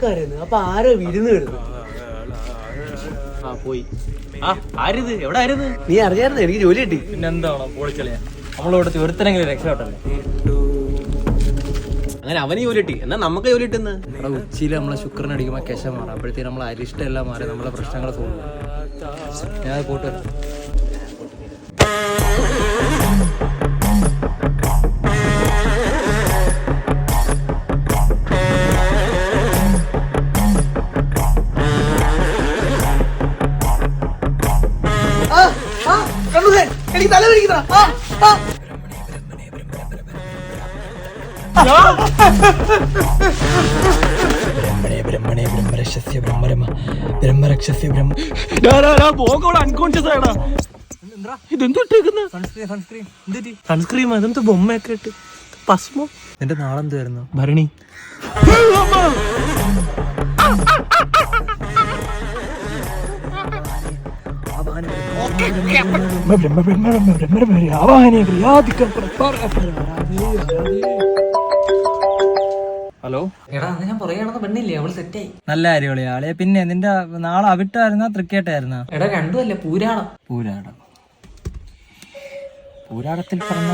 ആൾക്കാരായിരുന്നു. അപ്പൊ ആരോ വിരുന്ന് വരുന്നു. ആ പോയി. ആ ആരിത്? എവിടെ ആയിരുന്നു നീ അറിയായിരുന്നു എനിക്ക് ജോലി കിട്ടി. പിന്നെന്താണോ പൊളിച്ചളിയാ നമ്മളിവിടെ ഒരുത്തനെങ്കിലും രക്ഷപ്പെട്ടല്ലേ? അങ്ങനെ അവന് ജോലി കിട്ടി. എന്നാ നമുക്ക് ജോലി കിട്ടുന്ന ഉച്ചയിൽ നമ്മളെ ശുക്രൻ അടിക്കുമ്പോൾ കെശ മാറാം. അപ്പോഴത്തേക്ക് നമ്മളെ അരിഷ്ടം എല്ലാം മാറി നമ്മളെ പ്രശ്നങ്ങൾ തോന്നുന്നു ഞാൻ അത് സൺസ്ക്രീൻ എനിക്ക് സൺസ്ക്രീം വിളിക്കുന്ന ബൊമ്മയൊക്കെ ഇട്ട്? പസ്മോ? നിന്റെ നാളെന്തായിരുന്നു ഭരണി. ഹലോ? എടാ അന്ന് ഞാൻ പുറകെ നടന്ന പെണ്ണില്ലേ? അവൾ സെറ്റായി. നല്ല കാര്യമുള്ള ആളെ. പിന്നെ നിന്റെ നാളെ അവിട്ടായിരുന്ന തൃക്കേട്ടായിരുന്ന? എടാ രണ്ടുമല്ല? അല്ലേ പൂരാടം. പൂരാടം. പൂരാടത്തിൽ പറഞ്ഞ